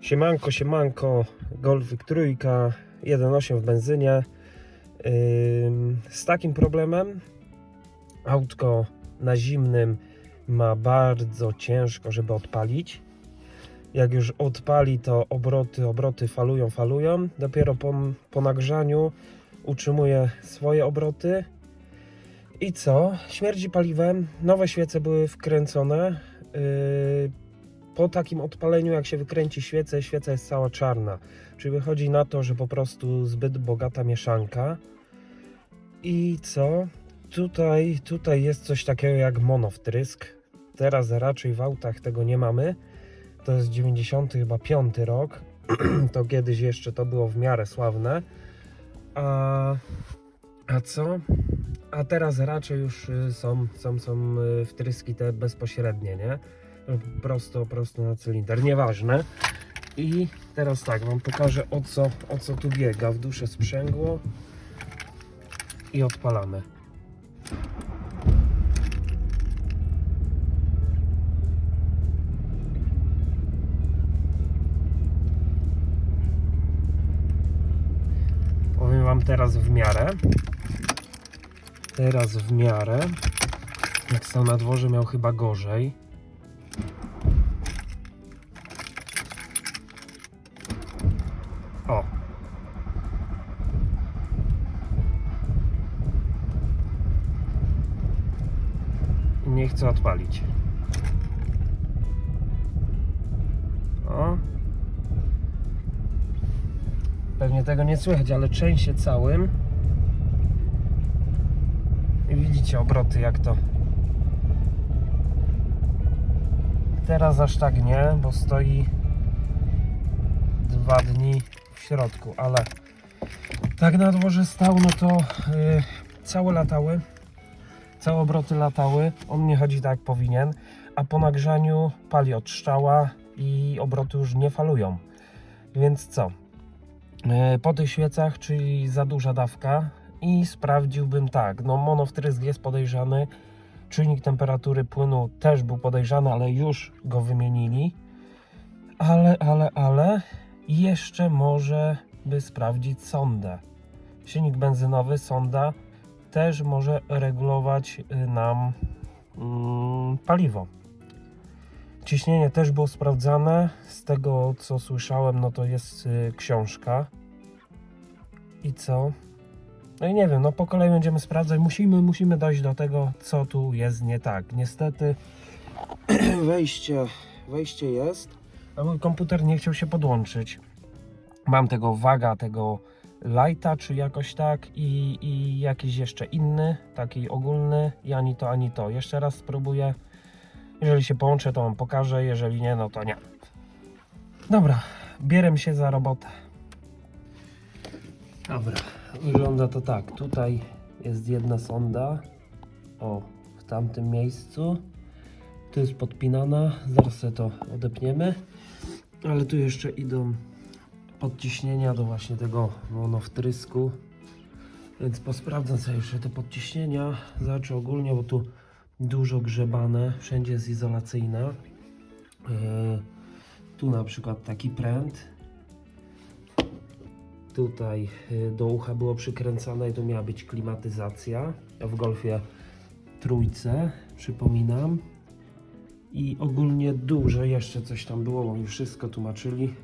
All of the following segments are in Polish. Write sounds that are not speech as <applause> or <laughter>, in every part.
Siemanko, siemanko, Golfik trójka, 1.8 w benzynie. Z takim problemem autko na zimnym ma bardzo ciężko, żeby odpalić. Jak już odpali, to obroty, obroty falują, falują. Dopiero po, po nagrzaniu utrzymuje swoje obroty. I co? Śmierdzi paliwem. Nowe świece były wkręcone. Yy, po takim odpaleniu, jak się wykręci świecę, świeca jest cała czarna. Czyli wychodzi na to, że po prostu zbyt bogata mieszanka. I co? Tutaj, tutaj jest coś takiego jak monowtrysk. Teraz raczej w autach tego nie mamy. To jest 90 chyba 5 rok. <clears throat> to kiedyś jeszcze to było w miarę sławne. A, a co? A teraz raczej już y, są, są, są y, wtryski te bezpośrednie, nie? Prosto, prosto na cylinder, nieważne. I teraz tak, wam pokażę o co, o co tu biega. W duszę sprzęgło i odpalamy. Powiem wam teraz w miarę. Teraz w miarę. Jak stał na dworze miał chyba gorzej. Nie chcę odpalić. O. Pewnie tego nie słychać, ale trzęsie całym. I widzicie obroty jak to. Teraz aż tak nie, bo stoi dwa dni w środku, ale tak na dworze stał, no to yy, całe latały, całe obroty latały, on nie chodzi tak jak powinien, a po nagrzaniu pali od strzała i obroty już nie falują. Więc co? Yy, po tych świecach, czyli za duża dawka i sprawdziłbym tak, no monowtrysk jest podejrzany, czujnik temperatury płynu też był podejrzany, ale już go wymienili. Ale, ale, ale jeszcze może by sprawdzić sondę. Silnik benzynowy, sonda też może regulować y, nam mm, paliwo. Ciśnienie też było sprawdzane. Z tego co słyszałem, no to jest y, książka. I co? No i nie wiem, no po kolei będziemy sprawdzać. Musimy, musimy dojść do tego, co tu jest nie tak. Niestety <clears throat> wejście, wejście jest, a mój komputer nie chciał się podłączyć. Mam tego waga, tego lighta, czy jakoś tak i, i jakiś jeszcze inny, taki ogólny i ani to, ani to. Jeszcze raz spróbuję. Jeżeli się połączę, to wam pokażę, jeżeli nie, no to nie. Dobra, bierem się za robotę. Dobra, wygląda to tak. Tutaj jest jedna sonda. O, w tamtym miejscu. Tu jest podpinana. Zaraz sobie to odepniemy. Ale tu jeszcze idą podciśnienia do właśnie tego monowtrysku. Więc posprawdzam sobie jeszcze te podciśnienia. Zacznę ogólnie, bo tu dużo grzebane. Wszędzie jest izolacyjne. Yy, tu na przykład taki pręt tutaj y, do ucha było przykręcane i tu miała być klimatyzacja w Golfie trójce, przypominam. I ogólnie dużo jeszcze coś tam było, bo mi wszystko tłumaczyli.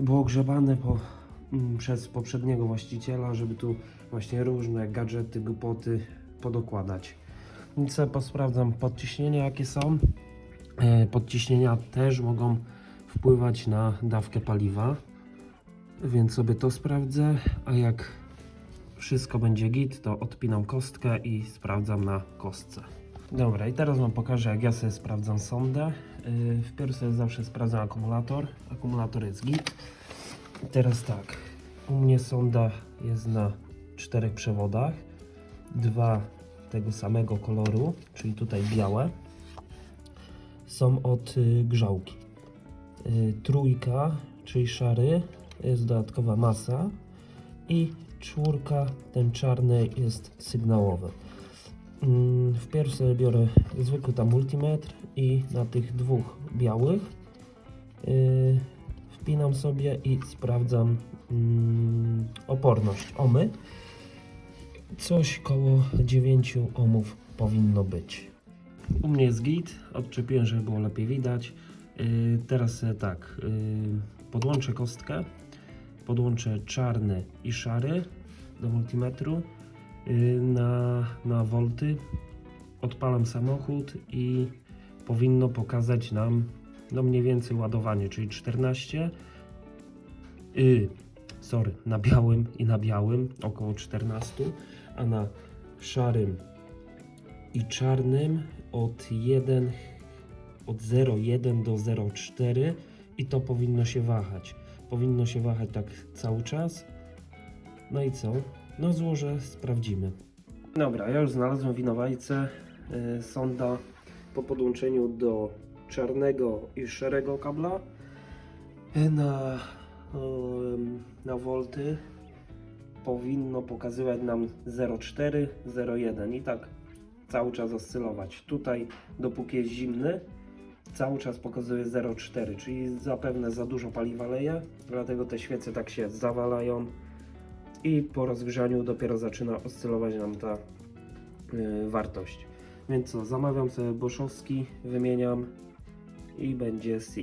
Było grzebane po, mm, przez poprzedniego właściciela, żeby tu właśnie różne gadżety, głupoty podokładać. Więc sobie posprawdzam podciśnienia jakie są. E, Podciśnienia też mogą wpływać na dawkę paliwa więc sobie to sprawdzę, a jak wszystko będzie git, to odpinam kostkę i sprawdzam na kostce. Dobra, i teraz Wam pokażę, jak ja sobie sprawdzam sondę. Yy, wpierw sobie zawsze sprawdzam akumulator. Akumulator jest git. Teraz tak, u mnie sonda jest na czterech przewodach. Dwa tego samego koloru, czyli tutaj białe, są od y, grzałki. Y, trójka, czyli szary, jest dodatkowa masa i czwórka, ten czarny jest sygnałowy. Mm, Wpierw sobie biorę zwykły tam multimetr i na tych dwóch białych yy, wpinam sobie i sprawdzam mm, oporność omy. Coś koło 9 ohmów powinno być. U mnie jest git, odczepiłem, żeby było lepiej widać. Yy, teraz tak, yy, podłączę kostkę, podłączę czarny i szary do multimetru na, na volty. Odpalam samochód i powinno pokazać nam no mniej więcej ładowanie, czyli 14. Yy, sorry, na białym i na białym około 14, a na szarym i czarnym od 1 od 0,1 do 0,4 i to powinno się wahać. Powinno się wahać tak cały czas. No i co? No złożę, sprawdzimy. Dobra, ja już znalazłem winowajcę. Yy, sonda po podłączeniu do czarnego i szarego kabla yy, na, na volty powinno pokazywać nam 0,4, 0,1 i tak cały czas oscylować. Tutaj dopóki jest zimny cały czas pokazuje 0,4, czyli zapewne za dużo paliwa leje, dlatego te świece tak się zawalają i po rozgrzaniu dopiero zaczyna oscylować nam ta y, wartość. Więc co, zamawiam sobie Boszowski, wymieniam i będzie C.